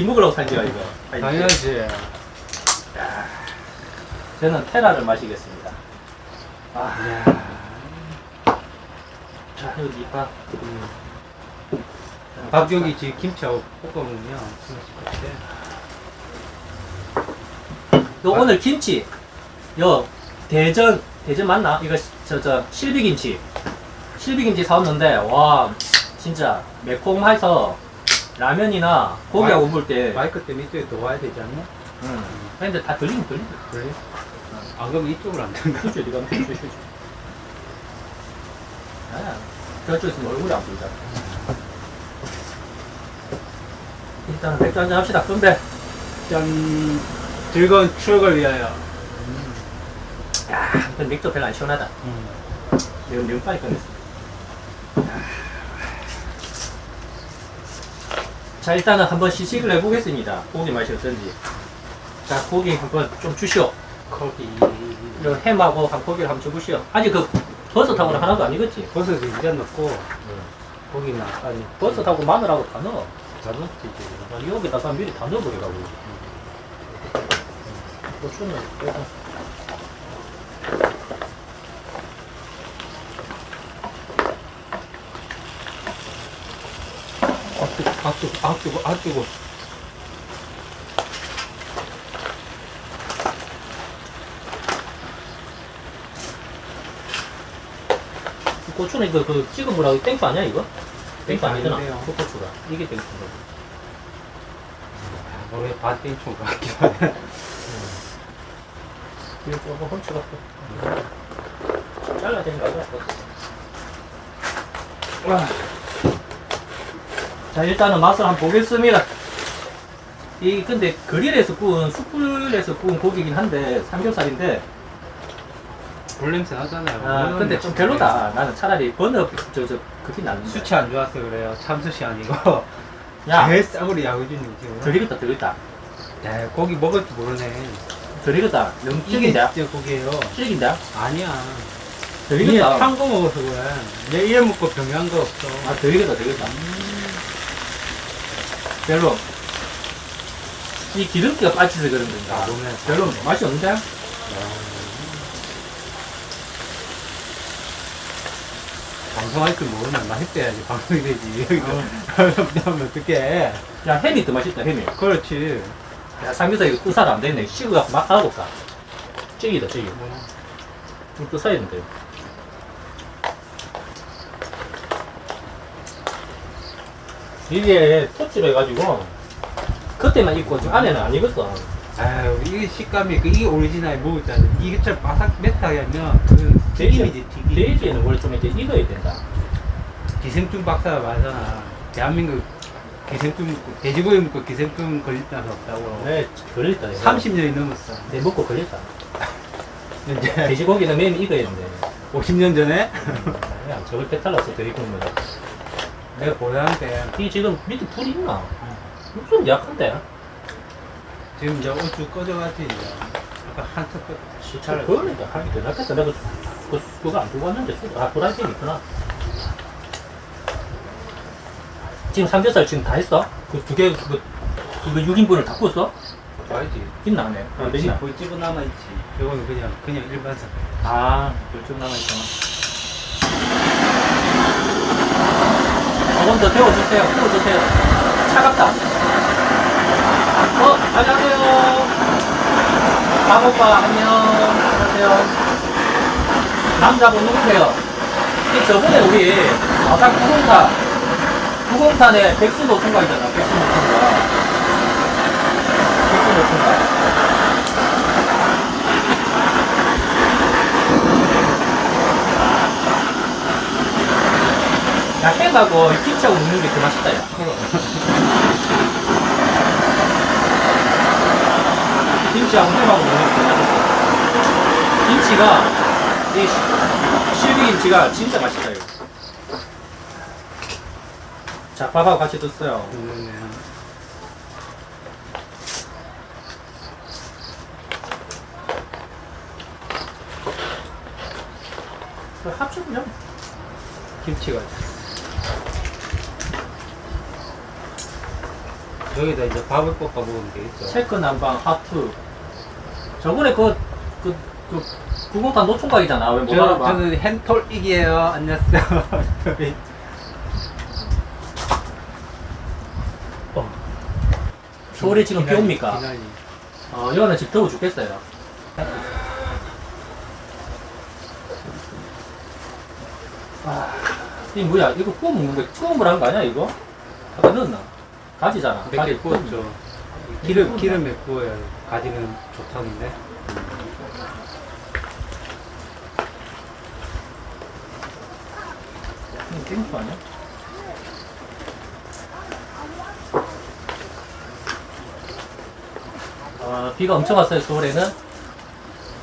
니 먹으라고 산 거야, 이거. 아니, 당연하지. 저는 테라를 마시겠습니다. 아. 자, 이거 니파. 밥 여기 지금 김치하고 볶아 먹으면 진짜 맛있대. 요 오늘 김치. 요 대전 대전 맞나? 이거 저 저 실비김치. 실비김치 사왔는데 와 진짜 매콤해서 라면이나 고기하고 먹을 때. 마이크 때문에 이쪽에 더 와야 되지 않나? 음. 근데 다 들리긴 들린다. 그래? 아 그럼 이쪽으로 안 된다. 휴지 어디 가면 휴지 휴지. 아, 저쪽에서 얼굴이 안 보이잖아. 일단 맥주 한잔 합시다. 건배. 짠. 즐거운 추억을 위하여. 야, 근데 맥주 별로 안 시원하다. 음. 매운 매운 빨리 끝냈어. 자, 일단은 한번 시식을 해보겠습니다. 고기 맛이 어떤지. 자, 고기 한번 좀 주시오. 거기. 이 햄하고 한 고기를 한번 줘보시오. 아직 그 버섯하고는 하나도 안 익었지? 버섯을 이제 넣고 고기는 아니 버섯하고 마늘하고 다 넣어. 다 넣지 이제. 아, 여기다가 미리 다 넣어버리라고. 고추는 빼고. 아 뜨거, 아 뜨거, 아 뜨거, 아 고추는 이거 그 찍은 뭐라고 땡초 아니야 이거? 땡초 아니잖아. 아닌데요. 그 고추가 이게 땡초인가? 뭐왜 반땡총 같기도 하네. 이거 조금 훔쳐 갖고 잘라야 되는 거 알아? 와. 자 일단은 맛을 한번 보겠습니다. 이 근데 그릴에서 구운 숯불에서 구운 고기긴 한데 삼겹살인데 불 냄새 나잖아요. 아 근데 좀 별로다. 나는 차라리 버너 저저 그게 낫는데. 수치 안 좋아서 그래요. 참숯이 아니고. 야 제 싸구리 야구준이 지금. 들리겠다 들리겠다 야 고기 먹을 줄 모르네. 들리겠다. 너무 이게 질긴다. 진짜 고기예요. 질긴다. 아니야. 이게 들리겠다. 탄거 먹어서 그래. 내 이래 먹고 병한 거 없어. 아 들리겠다 들리겠다. 별로. 이 기름기가 빠져서 그런 건가? 아, 너네. 별로 맛이 없는데? 방송할 줄 모르면 맛있대야지 방송이 되지. 어. 하면 어떡해. 야 햄이 더 맛있다 햄이. 그렇지. 야 삼겹살 이거 뜨살 안 됐네. 식어갖고 막 하라볼까? 찌기다 찌기. 좀 뜨사야. 이 게 토치로 해가지고 그때만 입고 지금 안에는 안 익었어. 아유 이게 식감이 그 이게 오리지널 먹었잖아. 이게 참 바삭 메타게 하면 그 튀김이지 튀김. 돼지에는 원래 좀 이제 익어야 된다. 기생충 박사가 말하잖아. 대한민국 기생충 먹고 돼지고기 먹고 기생충 걸릴 나서 없다고. 네, 걸렸다. 이거. 30년이 넘었어. 내 먹고 걸렸다. 이제 돼지고기는 매일 익어야 된대. 50년 전에 그냥 저걸 배탈났어, 돼지 국물. 내가 보다한테 이게 지금 밑에 불이 있나? 좀 약한데? 지금 이제 어쭈 꺼져가지 이제. 아까 한턱 꺼. 시차를 그러니까 하기 더 낫겠다. 내가 그, 그거 안 들고 왔는데, 수- 아, 프라이팬 있구나. 지금 삼겹살 지금 다 했어? 그 두 개, 그, 그거 6인분을 다 구웠어? 봐야지. 있나, 안에? 아, 볼집 있나? 볼집은 남아있지. 이거는 그냥 그냥 일반 상. 아, 열좀 남아있구나. 조금 더 데워주세요. 데워주세요. 차갑다. 어, 안녕하세요. 강오빠, 안녕. 안녕하세요. 남자분 누구세요? 이 저번에 우리 아산 904, 904에 백수 노총각 있잖아. 백수 노총각. 백수 노총각. 야, 햄하고 김치하고 먹는 게 더 맛있다, 야. 김치하고 햄하고 먹는 게 더 맛있어. 김치가, 이 시- 실비김치가 진짜 맛있다, 이거. 자, 밥하고 같이 드세요. 그러면 합쳐보자. 김치가. 여기다 이제 밥을 볶아 먹으면 되겠죠. 체크 난방 하트. 저번에 그, 그, 그, 구공탄 노총각이잖아. 왜 못 저, 알아봐? 저는 hen톨익이에요. 안녕하세요. 어. 서울에 지금 비 옵니까? 어, 이거는 집 더워 죽겠어요. 아, 이 뭐야? 이거 구워 먹는 거 처음 물한 거 아니야, 이거? 아까 넣었나? 가지잖아. 몇개 가지 구웠죠. 기름, 기름에 구워야 가지는 좋다는데. 이거 땡초 아니야? 어, 비가 엄청 왔어요, 서울에는.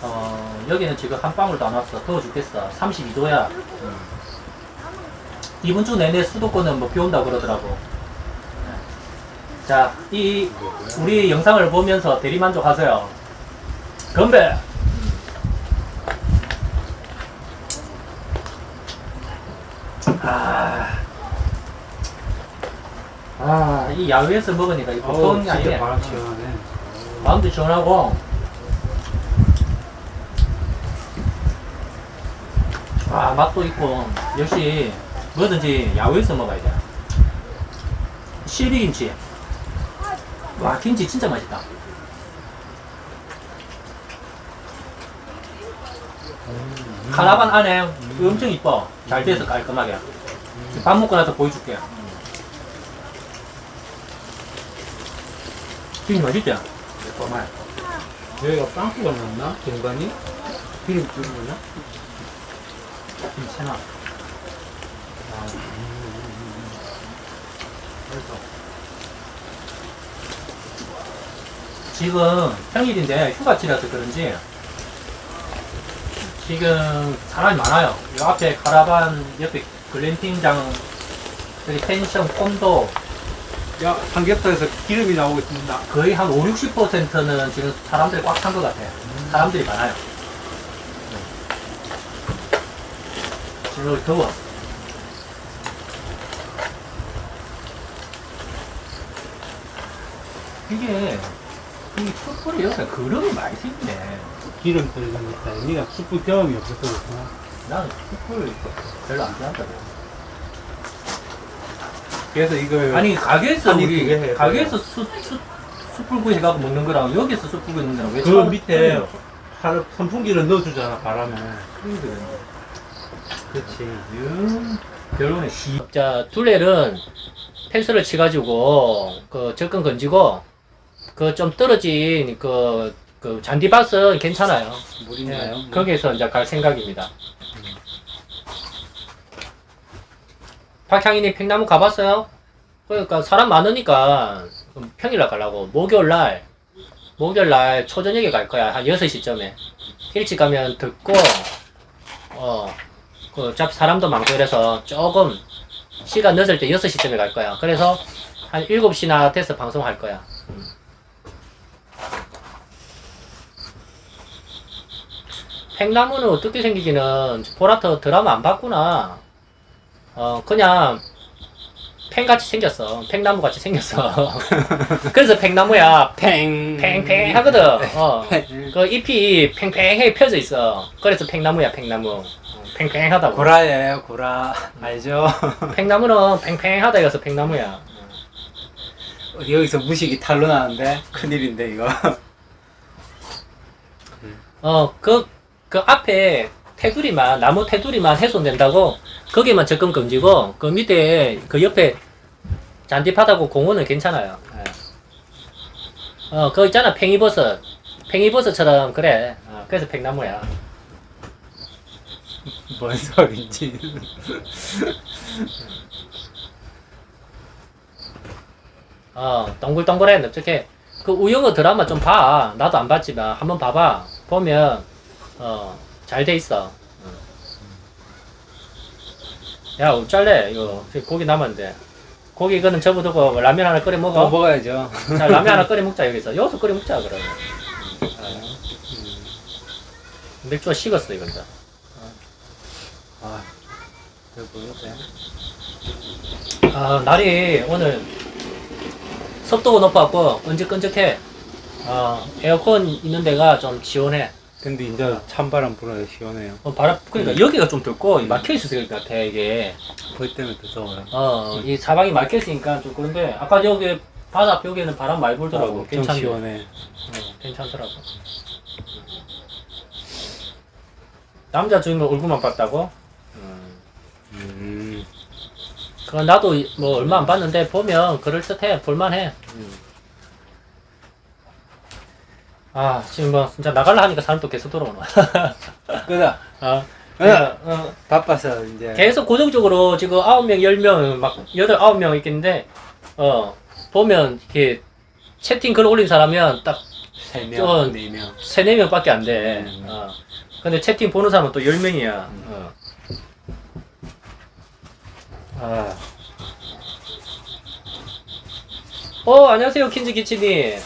어, 여기는 지금 한 방울도 안 왔어. 더워 죽겠어. 32도야. 이번 주 내내 수도권은 뭐 비 온다고 그러더라고. 자, 이, 우리 영상을 보면서 대리만족하세요. 건배! 아, 아, 이 야외에서 먹으니까 이 보통 어우, 이 진짜 아니네. 바람 시원하네. 마음도 시원하고. 아, 맛도 있고. 역시 뭐든지 야외에서 먹어야 돼. 실비김치. 와, 김치 진짜 맛있다. 카라반 안에 엄청 이뻐. 잘 돼서 깔끔하게. 밥 먹고 나서 보여줄게. 김치 맛있지? 정말. 여기가 빵꾸가 났나? 중간이? 기름 뚫은 거냐? 괜찮아. 지금 평일인데 휴가철이라서 그런지 지금 사람이 많아요. 이 앞에 카라반 옆에 글램핑장 여기 펜션 콘도 야, 삼겹살에서 기름이 나오고 있습니다. 거의 한 5, 60%는 지금 사람들이 꽉 찬 것 같아. 사람들이 많아요. 지금 여기 더워. 이게, 이 숯불이 여기서 그릇이 많이 생기네. 기름 들어간 거 있다. 네가 숯불 경험이 없어서 그렇구나. 나는 숯불 별로 안 좋아한다고. 그래서 이걸 아니, 가게에서 아니, 우리, 그게 해. 가게에서 숯, 숯, 숯불구이 해갖고 먹는 거랑 여기서 숯불구이 먹는 거랑 왜 그 차이가 밑에? 하루 선풍기를 넣어주잖아 바람에. 되는데. 그렇지. 음, 결론은 시. 자, 둘레는 펜스를 치가지고 그 접근 건지고 그 좀 떨어진 그, 그 잔디밭은 괜찮아요. 물인가요? 예, 거기에서 이제 갈 생각입니다. 박향인이 팽나무 가봤어요? 그러니까 사람 많으니까 평일날 가려고 목요일날 목요일날 초저녁에 갈 거야 한 6시쯤에 일찍 가면 듣고 어그 어차피 사람도 많고 이래서 조금 시간 늦을 때 6시쯤에 갈 거야. 그래서 한 7시나 돼서 방송할 거야. 음. 팽나무는 어떻게 생기기는 보라트 드라마 안 봤구나. 어 그냥 팽같이 생겼어. 팽나무 같이 생겼어. 그래서 팽나무야. 팽. 팽팽 하거든. 어. 그 잎이 팽팽하게 펴져 있어. 그래서 팽나무야, 팽나무. 어, 팽팽하다고. 고라예요 고라. 알죠? 팽나무는 팽팽하다 이어서 팽나무야. 여기서 무식이 탄로 나는데 큰일인데 이거. 어, 그, 그 앞에 테두리만, 나무 테두리만 훼손된다고, 거기만 접근 금지고, 그 밑에, 그 옆에 잔디바닥고 공원은 괜찮아요. 예. 어, 그거 있잖아, 팽이버섯. 팽이버섯처럼, 그래. 어, 그래서 팽나무야. 뭔 소린지. 어, 동글동글해, 넓적해. 그 우영어 드라마 좀 봐. 나도 안 봤지만, 한번 봐봐. 보면, 어, 잘 돼 있어. 응. 야, 어쩔래? 이거, 고기 남았는데. 고기 이거는 접어두고 라면 하나 끓여 먹어. 어 먹어야죠. 자, 라면 하나 끓여 먹자, 여기서. 여기서 끓여 먹자, 그러면. 어. 맥주가 식었어, 이건 다. 아, 저 뭐였대? 아, 날이 오늘 습도가 높아갖고 끈적끈적해. 어, 에어컨 있는 데가 좀 시원해. 근데 이제 찬바람 불어야 시원해요. 어, 바람, 그러니까 여기가 좀 덥고 막혀있어서 그럴 것 같아, 이게. 불 때문에 더 더워요. 어, 이 사방이 막혀 있으니까 좀 그런데, 아까 여기 바다 앞 여기는 바람 많이 불더라고. 엄청 괜찮네. 시원해. 어, 괜찮더라고. 남자 주인공 얼굴만 봤다고? 음. 그건 나도 뭐 얼마 안 봤는데 보면 그럴듯해 볼만해 아 지금 뭐 진짜 나갈라 하니까 사람 또 계속 들어오나 끄다. 아, 네. 그러니까, 어, 바빠서 이제. 계속 고정적으로 지금 9명 10명 막 8, 9명 있겠는데 어 보면 이렇게 채팅 글 올린 사람은 딱 세 어. 명, 네 명. 3, 4명밖에 안 돼 음. 어. 근데 채팅 보는 사람은 또 10명이야 어. 아. 어, 안녕하세요, 킨즈 키치님.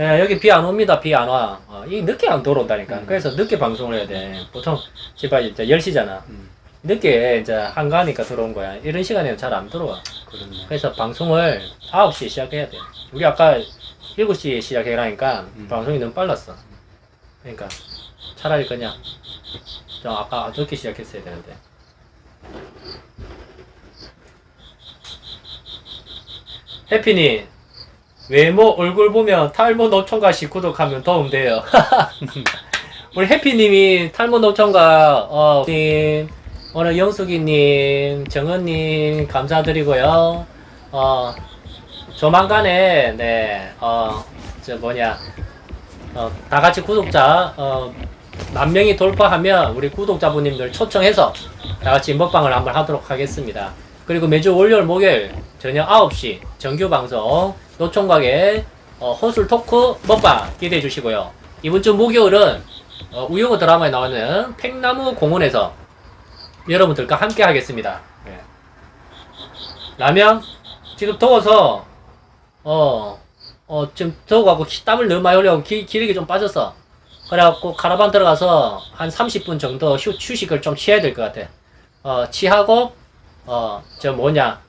예, 여기 비 안 옵니다, 비 안 와. 어, 이 늦게 안 들어온다니까. 음. 그래서 늦게 방송을 해야 돼. 보통, 제발 이제 10시잖아. 음. 늦게 이제 한가하니까 들어온 거야. 이런 시간에는 잘 안 들어와. 그렇네. 그래서 방송을 9시에 시작해야 돼. 우리 아까 7시에 시작해라니까 음. 방송이 너무 빨랐어. 그러니까 차라리 그냥 좀 아까 늦게 시작했어야 되는데. 해피니 외모 얼굴 보면 탈모 노총각씨 구독하면 도움 돼요. 우리 해피님이 탈모 노총각 어, 님 오늘 영숙이님, 정은님 감사드리고요. 어 조만간에 네어저 뭐냐 어 다 같이 구독자 어 만 명이 돌파하면 우리 구독자분님들 초청해서 다 같이 먹방을 한번 하도록 하겠습니다. 그리고 매주 월요일, 목요일 저녁 9시 정규 방송 노총각의 어, 호술 토크 먹방 기대해 주시고요. 이번 주 목요일은 어, 우영우 드라마에 나오는 팽나무 공원에서 여러분들과 함께 하겠습니다. 예. 라면 지금 더워서 어, 어 지금 더워갖고 기- 땀을 너무 많이 흘려고 기, 기력이 좀 빠졌어. 그래갖고 카라반 들어가서 한 30분 정도 휴, 휴식을 좀 취해야 될 것 같아. 어, 취하고 어, 저 뭐냐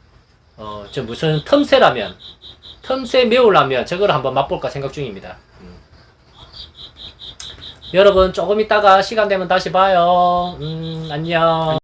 어, 저 무슨 틈새 라면 틈새 매울라면 저걸 한번 맛볼까 생각 중입니다. 음. 여러분 조금 있다가 시간 되면 다시 봐요. 음, 안녕.